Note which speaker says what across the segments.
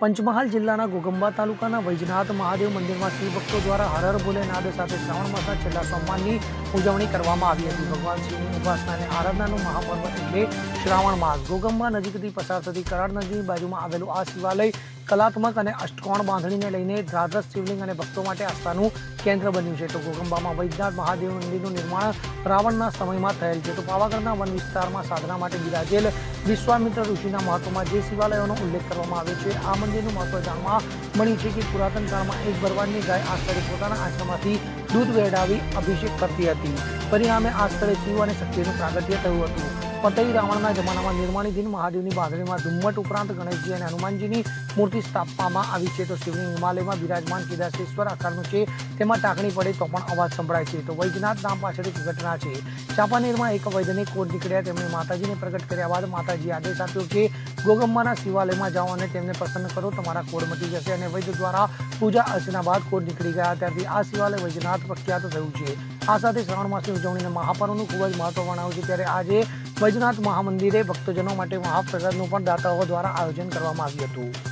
Speaker 1: પંચમહાલ જિલ્લાના ગોગંબા તાલુકાના વૈજનાથ મહાદેવ મંદિરમાં શિવ ભક્તો દ્વારા હર હર ભોલે નાદ સાથે શ્રાવણ માસના છેલ્લા સોમવારની ઉજવણી કરવામાં આવી હતી. ભગવાન શિવની ઉપાસના આરાધનાનું મહાપર્વ એટલે શ્રાવણ માસ. ગોગંબા નજીકથી પસાર થતી કરાડ નદીની બાજુમાં આવેલું આ શિવાલય કલાત્મક અને અષ્ટકોણ બાંધણીને લઈને દ્રાદશ શિવલિંગ અને ભક્તો માટે આસ્થાનું કેન્દ્ર બન્યું છે. તો ગોગંબામાં વૈદ્યનાથ મહાદેવ મંદિરનું નિર્માણ રાવણના સમયમાં થયેલ છે. તો પાવાગઢના વન વિસ્તારમાં સાધના માટે બિરાજેલ વિશ્વામિત્ર ઋષિના મહત્વમાં જે શિવાલયોનો ઉલ્લેખ કરવામાં આવ્યો છે, આ મંદિરનું મહત્વ જાણવા મળ્યું છે કે પુરાતન કાળમાં એક ભરવાડની ગાય આ સ્થળે પોતાના આશ્રમમાંથી દૂધ વેડાવી અભિષેક કરતી હતી. પરિણામે આ સ્થળે શિવ અને શક્તિનું પ્રાગટ્ય થયું હતું. પતઈ રાવણના જમાનામાં નિર્માણીધીન મહાદેવની બાંધણીમાં ધુમ્મટ ઉપરાંત ગણેશજી અને હનુમાનજીની મૂર્તિ સ્થાપવામાં આવી છે. તો શિવલિંગ હિમાલયમાં બિરાજમાન કેદારેશ્વર આકારનું છે. તેમાં ટાંકણી પડે તો પણ અવાજ સંભળાય છે. તો વૈજનાથ નામ પાછળ એક ઘટના છે. ચાંપાનેરમાં એક વૈદ્યની કોડ નીકળ્યા. તેમણે માતાજીને પ્રગટ કર્યા બાદ માતાજીએ આદેશ આપ્યો કે ગોગમ્માના શિવાલયમાં જાઓ અને તેમને પ્રસન્ન કરો. તમારા કોડ મટી જશે અને વૈદ્ય દ્વારા પૂજા અર્ચના બાદ કોડ નીકળી ગયા. ત્યારથી આ શિવાલય વૈજનાથ પ્રખ્યાત થયું છે. આ સાથે શ્રાવણ માસની ઉજવણીને મહાપર્વનું ખૂબ જ મહત્વ ગણાવ્યું છે. ત્યારે આજે વૈજનાથ મહામંદિરે ભક્તજનો માટે મહાપ્રસાદનું પણ દાતાઓ દ્વારા આયોજન કરવામાં આવ્યું હતું.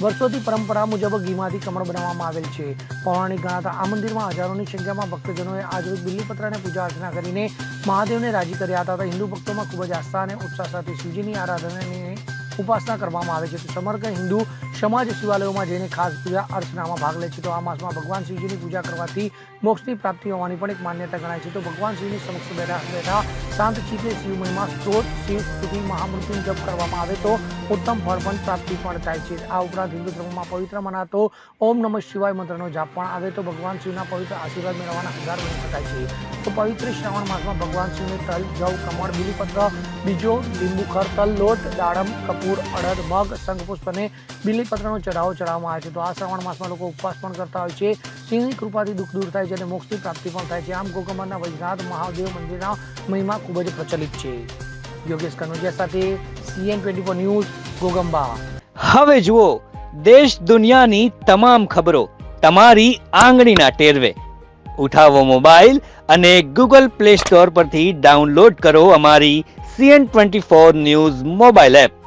Speaker 1: વર્ષોથી પરંપરા મુજબ ઘીમાંથી કમળ બનાવવામાં આવેલ છે. પૌરાણિક ગણાતા આ મંદિરમાં હજારોની સંખ્યામાં ભક્તજનોએ આજરોજ બિલીપત્રને પૂજા અર્ચના કરીને મહાદેવને રાજી કર્યા હતા. તો હિન્દુ ભક્તોમાં ખૂબ જ આસ્થા અને ઉત્સાહ સાથે શિવજીની આરાધનાની ઉપાસના કરવામાં આવે છે. તો સમગ્ર હિન્દુ સમાજ શિવાલયોમાં જઈને ખાસ પૂજા, અર્ચનામાં ભાગ લે છે. તો આ માસમાં ભગવાન શિવજીની પૂજા કરવાથી મોક્ષની પ્રાપ્તિ હોવાની પણ એક માન્યતા ગણાય છે. તો ભગવાન શિવની સમક્ષ બેઠા બેઠા શાંત ચિત્તે શિવ મહિમા સ્ત્રોત, શિવ સ્તુતિ મહામૃત્યુ જપ કરવામાં આવે તો ઉત્તમ ફળ પણ પ્રાપ્તિ પણ થાય છે. આ ઉપરાંત હિન્દુ ધર્મમાં પવિત્ર મનાતો ઓમ નમઃ શિવાય મંત્રનો જાપ પણ આવે તો ભગવાન શિવના પવિત્ર આશીર્વાદ મેળવવાના હજાર બની શકાય છે. તો પવિત્ર શ્રાવણ માસમાં ભગવાન શિવને તલ, જવ, કમળ, બીલીપત્ર, બીજો લીંબુ ખર તલ, લોટ, દાડમ, કપૂર, અડદ, મગ, શંખપુષ્પ અને બીલીપત્રનો ચઢાવો ચઢાવવામાં આવે છે. તો આ શ્રાવણ માસમાં લોકો ઉપવાસ પણ કરતા હોય છે. સિંહની કૃપાથી દુઃખ દૂર થાય છે અને મોક્ષની પ્રાપ્તિ પણ થાય છે. આમ ગોગમાના વૈજનાથ મહાદેવ મંદિરના મહિમા ખૂબ જ પ્રચલિત છે. યોગેશ કનોજિયા સાથે CN twenty four news, Goghamba.
Speaker 2: હવે જુઓ, દેશ દુનિયાની તમામ ખબરો તમારી આંગળીના ટેરવે. ઉઠાવો મોબાઈલ અને ગૂગલ પ્લે સ્ટોર પરથી ડાઉનલોડ કરો અમારી CN twenty four news mobile app.